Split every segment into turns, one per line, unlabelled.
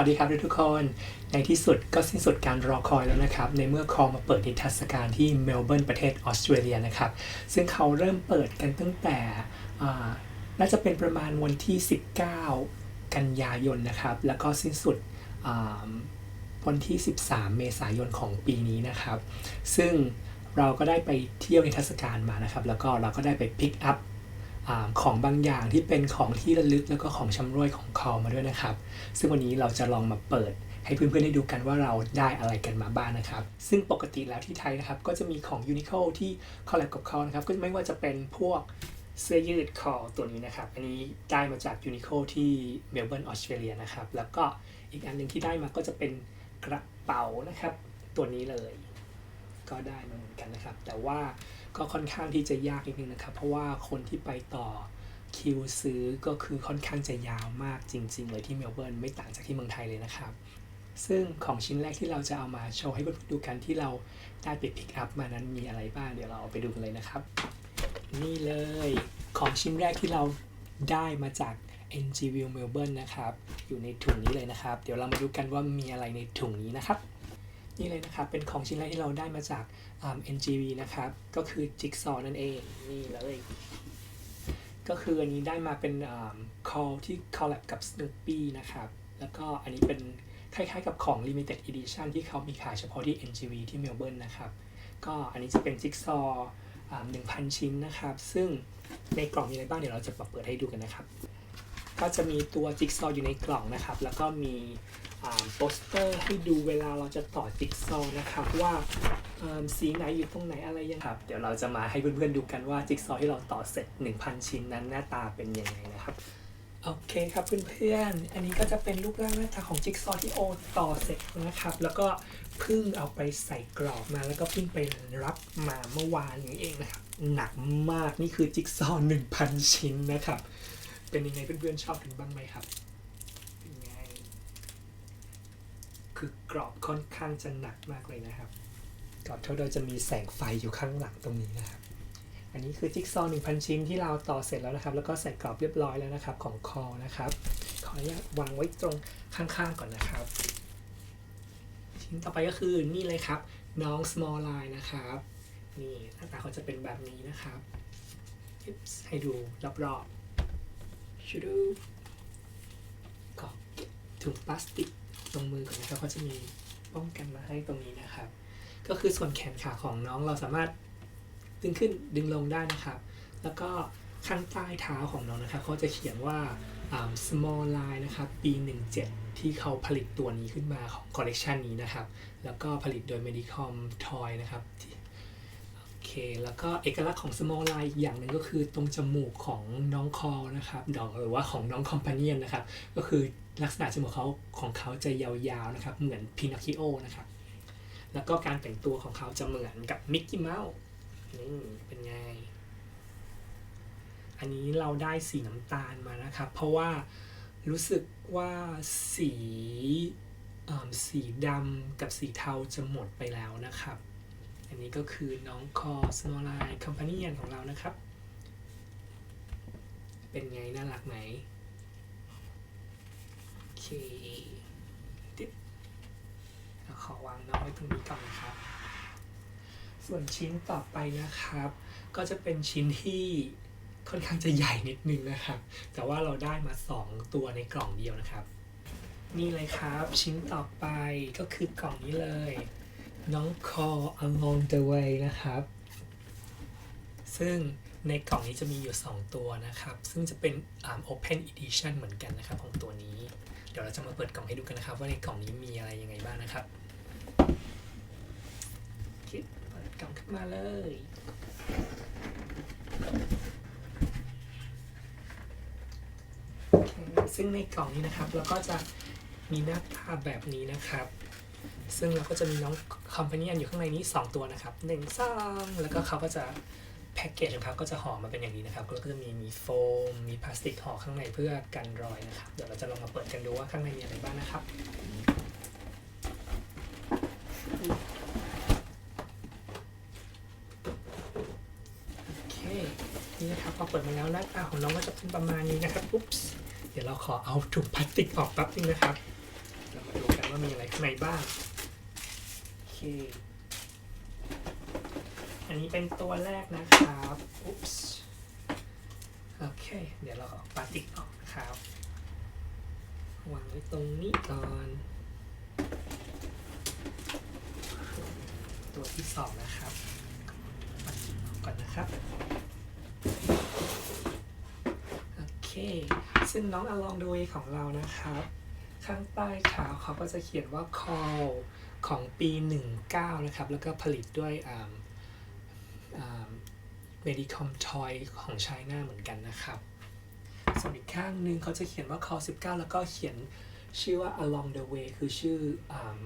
ัสวัสดีครับทุกคน ในที่สุดก็สิ้นสุดการรอคอยแล้วนะครับ ในเมื่อคอมาเปิดนิทรรศการที่เมลเบิร์นประเทศออสเตรเลียนะครับ ซึ่งเขาเริ่มเปิดกันตั้งแต่น่าจะเป็นประมาณวันที่ 19 กันยายนนะครับ แล้วก็สิ้นสุดวันที่ 13 เมษายนของปีนี้นะครับ ซึ่งเราก็ได้ไปเที่ยวนิทรรศการมานะครับ แล้วก็เราก็ได้ไปพิกอัพ อของบางอย่างที่เป็นของที่ระลึกแล้วก็ของชำร่วยของคอมาด้วยนะครับ ซึ่งวันนี้เราจะลองมาเปิดให้เพื่อนๆได้ดูกันว่าเราได้อะไรกันมาบ้างนะครับ ซึ่งปกติแล้วที่ไทยนะครับ ก็จะมีของ Uniqlo ที่คอลแลบกับเขานะครับ ก็ไม่ว่าจะเป็นพวกเสื้อยืดคอตัวนี้นะครับ อันนี้ได้มาจาก Uniqlo ที่เมลเบิร์นออสเตรเลียนะครับ แล้วก็อีกอันหนึ่งที่ได้มาก็จะเป็นกระเป๋านะครับ ตัวนี้เลย ก็ได้มาเหมือนกันนะครับ แต่ว่า ก็ค่อนข้างที่จะยากนิดนึงนะครับ เพราะว่าคนที่ไปต่อคิวซื้อก็คือค่อนข้างจะยาวมากจริง ๆ เลยที่เมลเบิร์นไม่ต่างจากที่เมืองไทยเลยนะครับ ซึ่งของชิ้นแรกที่เราจะเอามาโชว์ให้เพื่อนๆดูกันที่เราได้ไปพิกอัพมานั้นมีอะไรบ้างเดี๋ยวเราเอาไปดูกันเลยนะครับ นี่เลยของชิ้นแรกที่เราได้มาจาก NG View Melbourne นะครับ อยู่ในถุงนี้เลยนะครับ เดี๋ยวเรามาดูกันว่ามีอะไรในถุงนี้นะครับ นี่เลยนะครับ เป็นของชิ้นแรกที่เราได้มาจากอ่า NGV นะครับ ก็คือจิ๊กซอนั่นเอง นี่เลย ก็คืออันนี้ได้มาเป็นคอลที่คอลแลบกับ Snoopy นะครับ แล้วก็อันนี้เป็นคล้ายๆกับของ Limited Edition ที่เขามีขายเฉพาะที่ NGV ที่เมลเบิร์นนะครับ ก็อันนี้จะเป็นจิ๊กซอว์หนึ่งพันชิ้นนะครับ ซึ่งในกล่องมีอะไรบ้างเดี๋ยวเราจะมาเปิดให้ดูกันนะครับ ก็จะมีตัวจิ๊กซอว์อยู่ในกล่องนะครับ แล้วก็มีโปสเตอร์ให้ดูเวลาเราจะต่อจิ๊กซอว์นะครับว่าเอิ่มสีไหนอยู่ตรงไหนอะไรยังครับ เดี๋ยวเราจะมาให้เพื่อนๆดูกันว่าจิ๊กซอว์ที่เราต่อเสร็จ 1,000 ชิ้นนั้นหน้าตาเป็นยังไงนะครับโอเคครับเพื่อนๆ อันนี้ก็จะเป็นรูปร่างหน้าตาของจิ๊กซอว์ที่โอต่อเสร็จนะครับ แล้วก็เพิ่งเอาไปใส่กรอบมา แล้วก็เพิ่งไปรับมาเมื่อวานนี้เองนะครับ หนักมากนี่คือจิ๊กซอว์1,000ชิ้นนะครับ เป็นยังไงเพื่อนๆชอบกันบ้างไหมครับเป็นไงคือกรอบค่อนข้างจะหนักมากเลยนะครับกรอบเท่าโดยจะมีแสงไฟอยู่ข้างหลังตรงนี้นะครับ อันนี้คือจิ๊กซอว์1,000ชิ้นที่เราต่อเสร็จแล้วนะครับ แล้วก็ใส่กรอบเรียบร้อยแล้วนะครับของคอนะครับ ขออนุญาตวางไว้ตรงข้างๆก่อนนะครับ ชิ้นต่อไปก็คือนี่เลยครับ น้อง small line นะครับนี่หน้าตาเขาจะเป็นแบบนี้นะครับยิบให้ดูรอบๆ ชูดูก็ถุงพลาสติกตรงมือก่อนนะครับเขาจะมีป้องกันมาให้ตรงนี้นะครับ ก็คือส่วนแขนขาของน้องเราสามารถดึงขึ้นดึงลงได้นะครับ แล้วก็ข้างใต้เท้าของน้องนะครับเขาจะเขียนว่า small line นะครับ ปี 17 ที่เขาผลิตตัวนี้ขึ้นมาของคอลเลกชันนี้นะครับ แล้วก็ผลิตโดย Medicom Toy นะครับที่ เค แล้วก็เอกลักษณ์ของ small line อีกอย่างหนึ่งก็คือตรงจมูกของน้องคอนะครับดอกหรือว่าของน้องคอมพานียนนะครับ ก็คือลักษณะจมูกเขาของเขาจะยาวๆนะครับ เหมือนพินอคคิโอนะครับ แล้วก็การแต่งตัวของเขาจะเหมือนกับมิกกี้เมาส์นี่เป็นไง อันนี้เราได้สีน้ำตาลมานะครับ เพราะว่ารู้สึกว่าสีสีดำกับสีเทาจะหมดไปแล้วนะครับ อันนี้ก็คือน้องคอ small line companion ของเรานะครับ เป็นไงน่ารักไหมโอเคติ๊บเราขอวางน้องไว้ตรงนี้ก่อนนะครับ ส่วนชิ้นต่อไปนะครับ ก็จะเป็นชิ้นที่ค่อนข้างจะใหญ่นิดนึงนะครับ แต่ว่าเราได้มา 2 ตัวในกล่องเดียวนะครับ นี่เลยครับชิ้นต่อไปก็คือกล่องนี้เลย น้อง call along the way นะครับ ซึ่งในกล่องนี้จะมีอยู่ 2 ตัวนะครับ ซึ่งจะเป็นอ่า open edition เหมือนกันนะครับของตัวนี้ เดี๋ยวเราจะมาเปิดกล่องให้ดูกันนะครับ ว่าในกล่องนี้มีอะไรยังไงบ้างนะครับคลิปเปิดกล่องขึ้นมาเลยซึ่งในกล่องนี้นะครับเราก็จะมีหน้าตาแบบนี้นะครับ ซึ่งเราก็จะมีน้อง คอมพานียนอยู่ข้างในนี้ 2 ตัวนะครับหนึ่งสองแล้วก็เขาก็จะแพ็กเกจของเขาก็จะห่อมาเป็นอย่างนี้นะครับแล้วก็จะมีมีโฟม มีพลาสติกห่อข้างในเพื่อกันรอยนะครับ เดี๋ยวเราจะลองมาเปิดกันดูว่าข้างในมีอะไรบ้างนะครับ โอเค นี่นะครับพอเปิดมาแล้วหน้าตาของน้องก็จะเป็นประมาณนี้นะครับ อุ๊ปส์เดี๋ยวเราขอเอาถุงพลาสติกออกแป๊บนึงนะครับ เรามาดูกันว่ามีอะไรข้างในบ้าง เคอันนี้เป็นตัวแรกนะครับอุ๊ปส์โอเค เดี๋ยวเราเอาพลาติกออกนะครับวางไว้ตรงนี้ก่อน ตัวที่สองนะครับพลาติกออกก่อนนะครับ โอเค ซึ่งน้อง along the way ของเรานะครับ ข้างใต้เท้าเขาก็จะเขียนว่า call ของปี 19 นะครับ แล้วก็ผลิตด้วยอ่าอ่า Medicom Toy ของ China เหมือนกันนะครับ ส่วนอีกข้างหนึ่งเขาจะเขียนว่า call 19 แล้วก็เขียนชื่อว่า along the way คือชื่ออ่า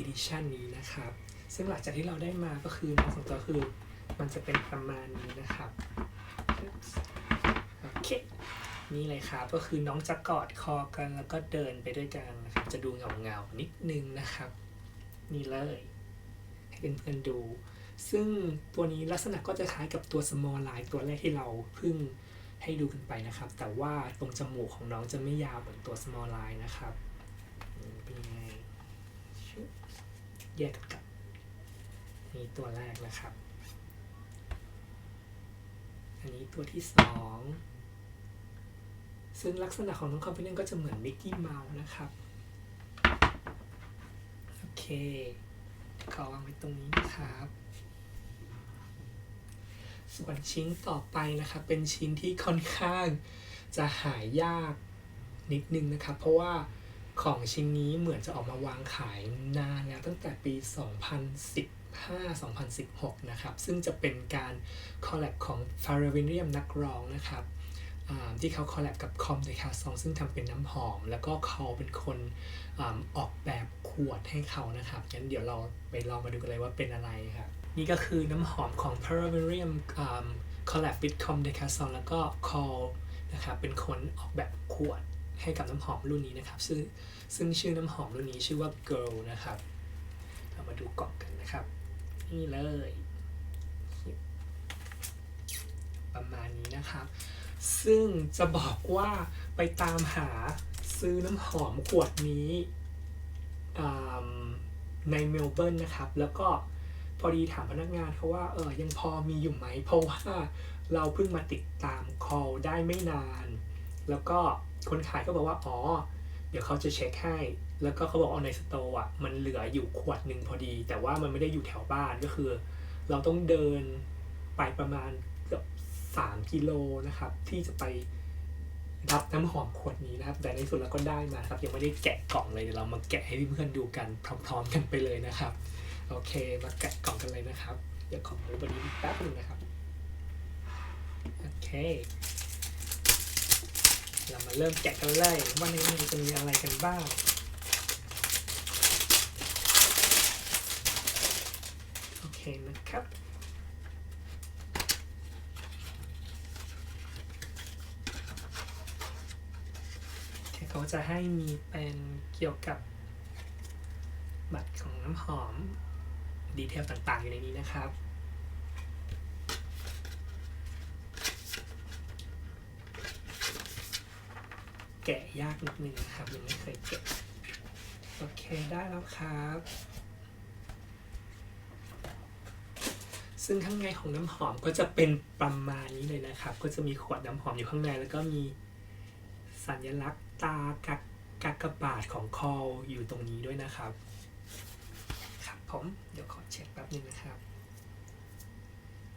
edition นี้นะครับ ซึ่งหลังจากที่เราได้มาก็คือน้องของตัวคือมันจะเป็นประมาณนี้นะครับโอเคนี่เลยครับก็คือน้องจะกอดคอกันแล้วก็เดินไปด้วยกันนะครับ จะดูเงาเงาๆนิดนึงนะครับ นี่เลยให้เพื่อนๆดู ซึ่งตัวนี้ลักษณะก็จะคล้ายกับตัว small line ตัวแรกที่เราเพิ่งให้ดูกันไปนะครับ แต่ว่าตรงจมูกของน้องจะไม่ยาวเหมือนตัว small line นะครับเป็นยังไงแยกกันกับนี่ตัวแรกนะครับ อันนี้ตัวที่สองซึ่งลักษณะของน้องคอมพิวเตอร์ก็จะเหมือนมิกกี้เมาส์นะครับ ขอวางไว้ตรงนี้นะครับ ส่วนชิ้นต่อไปนะครับ เป็นชิ้นที่ค่อนข้างจะหายากนิดนึงนะครับ เพราะว่าของชิ้นนี้เหมือนจะออกมาวางขายนานแล้วตั้งแต่ปี 2015-2016 นะครับ ซึ่งจะเป็นการคอลแลบของ f a r a v i n i u m นักร้องนะครับ ที่เขาคอลแลบกับคอมเดคาซองซึ่งทำเป็นน้ำหอม แล้วก็เขาเป็นคนอออกแบบขวดให้เขานะครับงั้นเดี๋ยวเราไปลองมาดูกันเลยว่าเป็นอะไรครับนี่ก็คือน้ำหอมของ p a r a v a r i u m คอลแลบ with c o m d e c a s o n แล้วก็ Call นะครับเป็นคนออกแบบขวดให้กับน้ำหอมรุ่นนี้นะครับซึ่งซึ่งชื่อน้ำหอมรุ่นนี้ชื่อว่า Girl นะครับ เรามาดูกล่องกันนะครับ นี่เลย ประมาณนี้นะครับ ซึ่งจะบอกว่าไปตามหาซื้อน้ำหอมขวดนี้ในเมลเบิร์นนะครับ แล้วก็พอดีถามพนักงานเขาว่าเออยังพอมีอยู่ไหม เพราะว่าเราเพิ่งมาติดตาม call ได้ไม่นาน แล้วก็คนขายก็บอกว่า อ๋อ เดี๋ยวเขาจะเช็คให้ แล้วก็เขาบอกเอาในสโตร์อะมันเหลืออยู่ขวดหนึ่งพอดี แต่ว่ามันไม่ได้อยู่แถวบ้านก็คือ เราต้องเดินไปประมาณ เกือบสามกิโลนะครับ ที่จะไปรับน้ำหอมขวดนี้นะครับ แต่ในสุดเราก็ได้มาครับ ยังไม่ได้แกะกล่องเลยเดี๋ยวเรามาแกะให้เพื่อนๆดูกันพร้อม ๆ กันไปเลยนะครับ โอเค มาแกะกล่องกันเลยนะครับ เดี๋ยวขอมือบนนี้แป๊บนึงนะครับ โอเค เรามาเริ่มแกะกันเลยว่าในนี้จะมีอะไรกันบ้างโอเคนะครับ เขาจะให้มีเป็นเกี่ยวกับบัตรของน้ำหอม ดีเทลต่างๆอยู่ในนี้นะครับ แกะยากนิดนึงนะครับยังไม่เคยแกะโอเคได้แล้วครับ ซึ่งข้างในของน้ำหอมก็จะเป็นประมาณนี้เลยนะครับ ก็จะมีขวดน้ำหอมอยู่ข้างในแล้วก็มีสัญลักษณ์ ตากักกักบาทของคอลอยู่ตรงนี้ด้วยนะครับ ครับผมเดี๋ยวขอเช็คแป๊บนึงนะครับ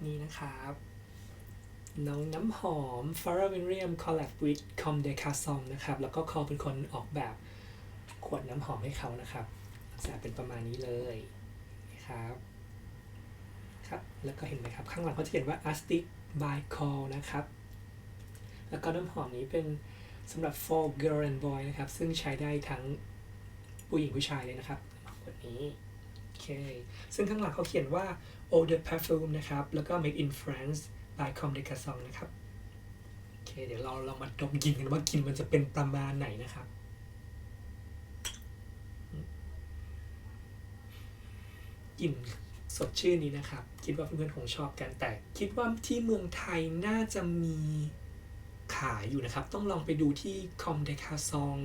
นี่นะครับ น้องน้ำหอม f a r a v i n r i u m Collab with Com de c a s o n นะครับ แล้วก็เขาเป็นคนออกแบบขวดน้ำหอมให้เขานะครับลักษณะเป็นประมาณนี้เลยนะครับครับแล้วก็เห็นไหมครับ ข้างหลังเขาจะเขียนว่า Astic by Call นะครับ แล้วก็น้ำหอมนี้เป็น สำหรับ for girl and boy นะครับ ซึ่งใช้ได้ทั้งผู้หญิงผู้ชายเลยนะครับขวดนี้โอเค ซึ่งข้างหลังเขาเขียนว่า Eau de Parfum นะครับ แล้วก็ Made in France by Com de c a s o n นะครับ โอเค เดี๋ยวเราลองมาดมกลินกันว่ากลินมันจะเป็นประมาณไหนนะครับกลิ่นสดชื่นนี้นะครับ คิดว่าเพื่อนๆคงชอบกันแต่ คิดว่าที่เมืองไทยน่าจะมี ขายอยู่นะครับ ต้องลองไปดูที่คอมเดคาซอง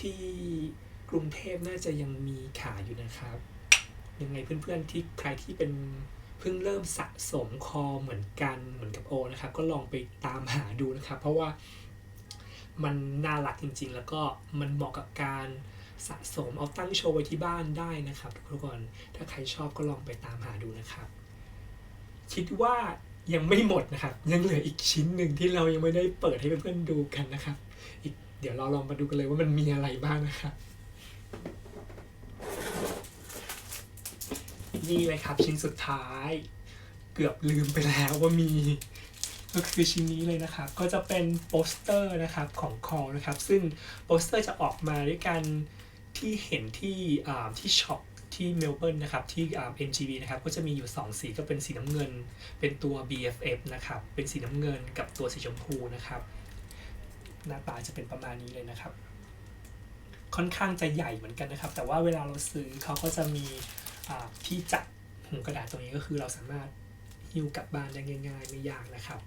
ที่กรุงเทพน่าจะยังมีขายอยู่นะครับ ยังไงเพื่อนๆที่ใครที่เป็นเพิ่งเริ่มสะสมคอเหมือนกันเหมือนกับโอนะครับ ก็ลองไปตามหาดูนะครับ เพราะว่ามันน่ารักจริง ๆ แล้วก็มันเหมาะกับการสะสมเอาตั้งโชว์ไว้ที่บ้านได้นะครับ ทุกคนถ้าใครชอบก็ลองไปตามหาดูนะครับ คิดว่า ยังไม่หมดนะครับ ยังเหลืออีกชิ้นหนึ่งที่เรายังไม่ได้เปิดให้เพื่อนๆดูกันนะครับ อีกเดี๋ยวเราลองมาดูกันเลยว่ามันมีอะไรบ้างนะครับนี่เลยครับชิ้นสุดท้าย เกือบลืมไปแล้วว่ามี ก็คือชิ้นนี้เลยนะครับ ก็จะเป็นโปสเตอร์นะครับของคอนะครับ ซึ่งโปสเตอร์จะออกมาด้วยกันที่เห็นที่อ่าที่ช็อป ที่เมลเบิร์นนะครับที่อ่า NGV นะครับก็จะมีอยู่ 2 สีก็เป็นสีน้ำเงิน เป็นตัว BFF นะครับเป็นสีน้ำเงินกับตัวสีชมพูนะครับหน้าตาจะเป็นประมาณนี้เลยนะครับ ค่อนข้างจะใหญ่เหมือนกันนะครับ แต่ว่าเวลาเราซื้อเขาก็จะมีที่จับหูกระดาษตรงนี้ก็คือเราสามารถหิ้วกลับบ้านได้ง่าย ๆ ไม่ยากนะครับ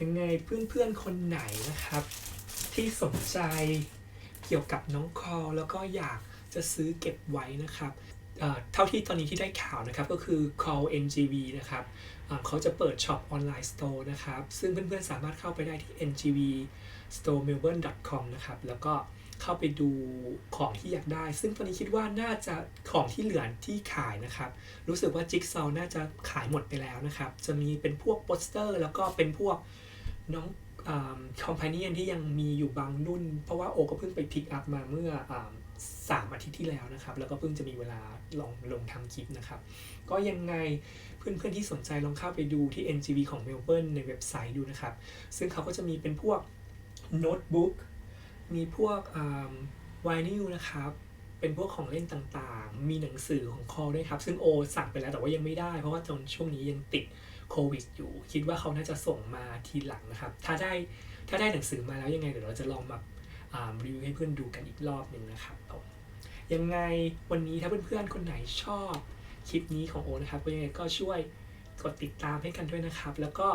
ยังไงเพื่อนๆคนไหนนะครับ ที่สนใจเกี่ยวกับน้องคอแล้วก็อยากจะซื้อเก็บไว้นะครับ เท่าที่ตอนนี้ที่ได้ข่าวนะครับก็คือ call ngv นะครับเขาจะเปิดช็อปออนไลน์สโตร์นะครับ ซึ่งเพื่อนๆสามารถเข้าไปได้ที่ ngv store melbourne com นะครับ แล้วก็เข้าไปดูของที่อยากได้ ซึ่งตอนนี้คิดว่าน่าจะของที่เหลือที่ขายนะครับ รู้สึกว่าจิ๊กซอว์น่าจะขายหมดไปแล้วนะครับ จะมีเป็นพวกโปสเตอร์ แล้วก็เป็นพวกน้องคอมพานีที่ยังมีอยู่บางรุ่น เพราะว่าโอก็เพิ่งไปพิกอัพมาเมื่ออ สามอาทิตย์ที่แล้วนะครับ แล้วก็เพิ่งจะมีเวลาลองลงทำคลิปนะครับ ก็ยังไงเพื่อนๆที่สนใจลองเข้าไปดูที่ NGV ของเมลเบิร์นในเว็บไซต์ดูนะครับ ซึ่งเขาก็จะมีเป็นพวกโน้ตบุ๊กมีพวกวายนิวนะครับเป็นพวกของเล่นต่างๆ มีหนังสือของคอด้วยครับ ซึ่งโอสั่งไปแล้วแต่ว่ายังไม่ได้ เพราะว่าตอนช่วงนี้ยังติดโควิดอยู่ คิดว่าเขาน่าจะส่งมาทีหลังนะครับ ถ้าได้ถ้าได้หนังสือมาแล้วยังไงเดี๋ยวเราจะลองมาอ่ารีวิวให้เพื่อนดูกันอีกรอบหนึ่งนะครับผม ยังไงวันนี้ถ้าเพื่อนๆคนไหนชอบคลิปนี้ของโอนะครับก็ยังไงก็ช่วยกดติดตามให้กันด้วยนะครับ แล้วก็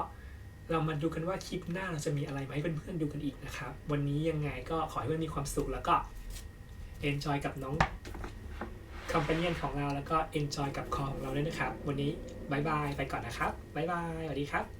เรามาดูกันว่าคลิปหน้าเราจะมีอะไรมาให้เพื่อนๆดูกันอีกนะครับ วันนี้ยังไงก็ขอให้เพื่อนมีความสุขแล้วก็ enjoy กับน้องคอมพานีของเราแล้วก็ enjoy กับคอของเราด้วยนะครับ วันนี้บายบายไปก่อนนะครับบายบายสวัสดีครับ